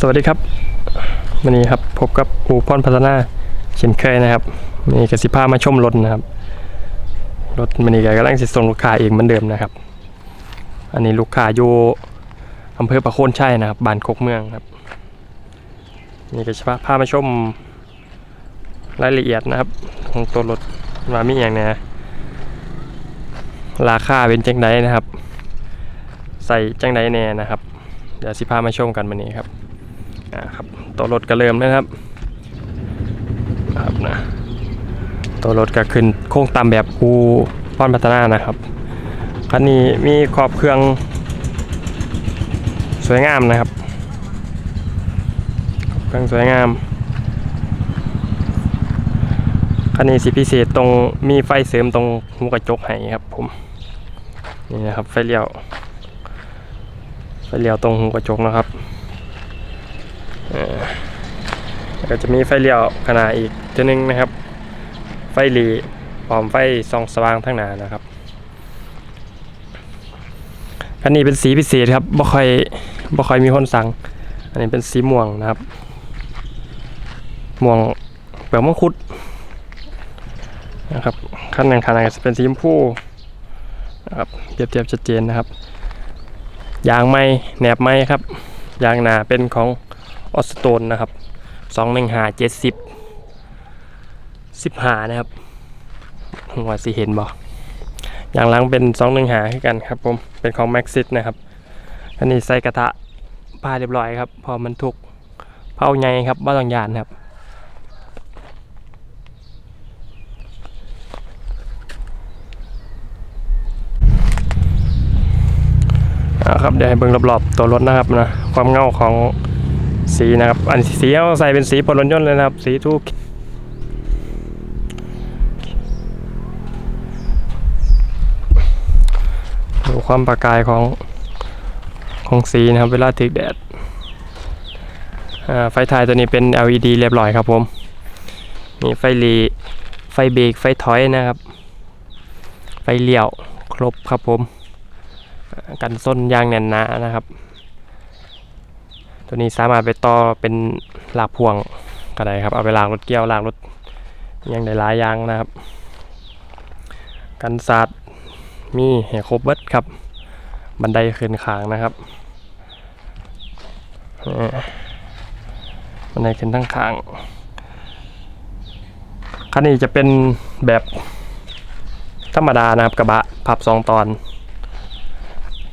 สวัสดีครับวันนี้ครับพบกับอูพรพัฒนาเช่นเคยนะครับวันนี้กสิพามาชมรถนะครับรถมันนี่ก็กำลังสิส่งลูกค้าเองเหมือนเดิมนะครับ อันนี้ลูกค้าอยู่อำเภอประโคนชัยนะครับบ้านโคกเมืองครับนี่ก็จะพามาชมรายละเอียดนะครับของตัวรถว่ามีอย่างเนี้ยราคาเป็นจังไดนะครับ ใส่จังไดแน่นะครับเดี๋ยวสิพามาชมกันวันนี้ครับ อ่าครับตัวรถก็เริ่มนะครับครับนะตัวรถก็ขึ้นโค้งตามแบบคูพรพัฒนานะครับคันนี้มีขอบเครื่องสวยงามนะครับขอบเครื่องสวยงามคันนี้สิพิเศษตรงมีไฟเสริมตรงหูกระจกให้ครับผมนี่นะครับไฟเลี้ยวไฟเลี้ยวตรงหูกระจกนะครับเอ่อแล้ว ก็จะมีไฟเลี้ยวขนาดอีกตัวหนึงนะครับ ไฟหลีพร้อมไฟส่องสว่างทั้งหน้านะครับคันนี้เป็นสีพิเศษครับบ่ค่อยบ่ค่อยมีคนสั่ง อันนี้เป็นสีม่วงนะครับ ม่วงแบบมังคุดนะครับขั้นหนึ่งขนาดจะเป็นสีชมพูนะครับเปรียบเทียบชัดเจนนะครับ ยางไม้แหนบไม้ครับ ยางหนาเป็นของออสโตนนะครับ สองหนึ่งหาเจ็ดสิบสิบหานะครับหัวสิเห็นบ่ยางหลังเป็นสองหนึ่งหาคือกันครับผมเป็นของแม็กซิสนะครับอันนี้ใส่กระทะผ้าเรียบร้อยครับ พอมันถูกเผาใหญ่ครับว่าต้องยานครับครับเดี๋ยวให้เบิ่งรอบๆตัวรถนะครับนะความเงาของ สีนะครับ อันสีเอาใส่เป็นสีพลรถยนเลยนะครับ สีทุกดูความประกายของของสีนะครับ เวลาถึกแดดไฟท้ายตัวนี้เป็น LED เรียบร้อยครับผม มีไฟหลีไฟเบรกไฟถอยนะครับ ไฟเลี้ยวครบครับผม กันส้นยางแน่นหนานะครับ ตัวนี้สามารถไปต่อเป็นลากพ่วงก็ได้ครับ เอาไปลากรถเกี่ยวลากรถยังได้หลายอยางนะครับ กันสาดมีแห่ครบเบิดครับ บันไดขึ้นขางนะครับบันไดขึ้นทั้งขางคันนี้จะเป็นแบบธรรมดานะครับ กระบะพับสองตอน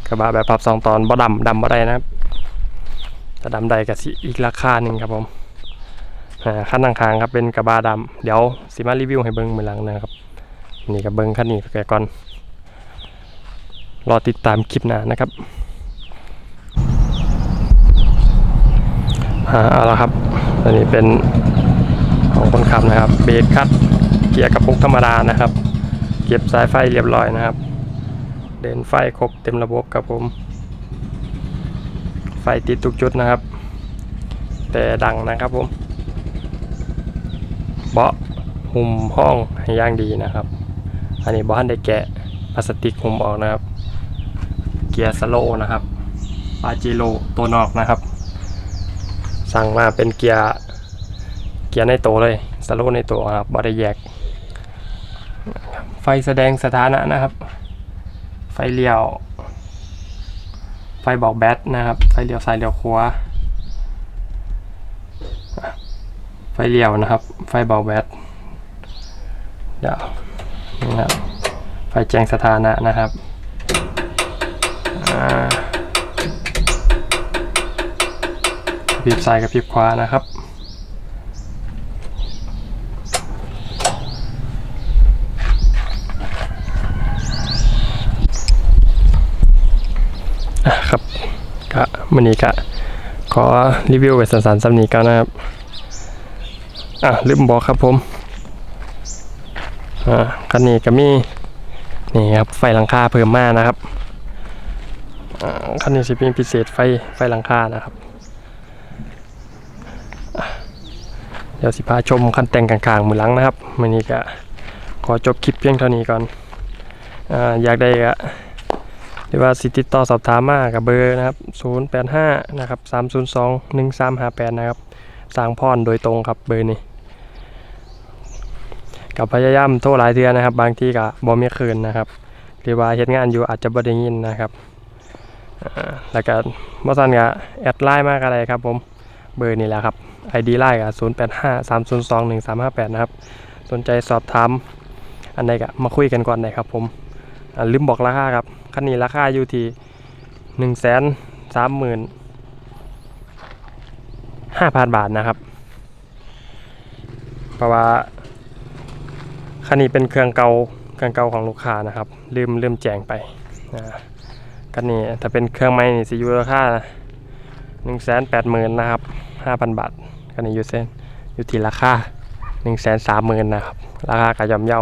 กระบะแบบพับสองตอนบ่ดำดำบ่ได้นะครับ ถ้าดำใดก็สิอีกราคาหนึ่งครับผมอ่าขั้นทางๆครับเป็นกระบะดำเดี๋ยวสิมารีวิวให้เบิ้งมือหลังนะครับนี่กับเบิ้งขั้นนี้ไปก่อน รอติดตามคลิปหน้านะครับอ่าเอาละครับอันนี้เป็นของคนขับนะครับ เบรกคัดเกียร์กระปุกธรรมดานะครับ เก็บสายไฟเรียบร้อยนะครับ เดินไฟครบเต็มระบบครับผม ไฟติดทุกจุดนะครับ แต่ดังนะครับผมเบาะหุ้มห้องให้ย่างดีนะครับ อันนี้บ้านได้แกะพลาสติกหุ้มออกนะครับ เกียร์สโลว์นะครับปาจิโรตัวนอกนะครับ สั่งมาเป็นเกียร์เกียร์ในตัวเลยสโลว์ในตัวครับบอได้แยก ไฟแสดงสถานะนะครับ ไฟเลี้ยว ไฟบอกแบตนะครับ ไฟเลี้ยวซ้ายเลี้ยวขวาไฟเลี้ยวนะครับ ไฟบอกแบตเดี๋ยวนะครับไฟแจ้งสถานะนะครับบีบซ้ายกับบีบขวานะครับ ครับก็วันนี้ก็ขอรีวิวไปสันๆสำนีกันนะครับ อะลืมบอกครับผม อ่าคันนี้ก็มีนี่ครับไฟหลังคาเพิ่มมานะครับอ่าคันนี้จะเป็นพิเศษไฟไฟหลังคานะครับ เดี๋ยวสิพาชมขั้นแต่งกลางๆมือหลังนะครับวันนี้ก็ขอจบคลิปเพียงเท่านี้ก่อนอ่าอยากได้ก็ รือว่าสิติดต่อสอบถามมากับเบอร์นะครับ 085 นะครับ 302 1358 นะครับสร้างพรโดยตรงครับเบอร์นี้กับพยายามโทรหลายเทื่อนะครับ บางทีก็บ่มีคืนนะครับ หรือว่าเฮ็ดงานอยู่อาจจะบ่ได้ยินนะครับแล้วก็บ่ซันก็แอดไลน์มาก็ได้ครับผมเบอร์นี้แหละครับ ID ไลน์ก็085 302 1358 นะครับ สนใจสอบถามอันใดก็มาคุยกันก่อนได้ครับผมลืมบอกราคาครับ คันนี้ราคาอยู่ที่1 3 5 0 0 5,000บาทนะครับ เพราะว่าคันนี้เป็นเครื่องเก่าเครื่องเก่าของลูกค้านะครับ ลืมลืมแจ้งไปนะคันนี้ถ้าเป็นเครื่องใหม่นี่สิอยู่ราคาหนึ่งแสนแปดหมื่นนะครับห้าพันบาทคันนี้อยู่เส้นอยู่ที่ราคาหนึ่งแสนสามหมื่นนะครับ ราคากระย่อมเย่า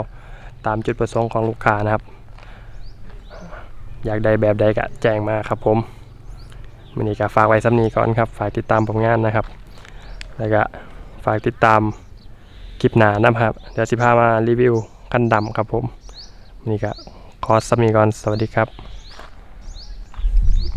ตามจุดประสงค์ของลูกค้านะครับ อยากได้แบบใดก็แจ้งมาครับผมมันนี้ก็ฝากไว้สำนีก่อนครับ ฝากติดตามผลงานนะครับ แล้วก็ฝากติดตามคลิปหนานะครับ เดี๋ยวสิพามารีวิวคันดำครับผมนี่ก็ขอสมีก่อน สวัสดีครับ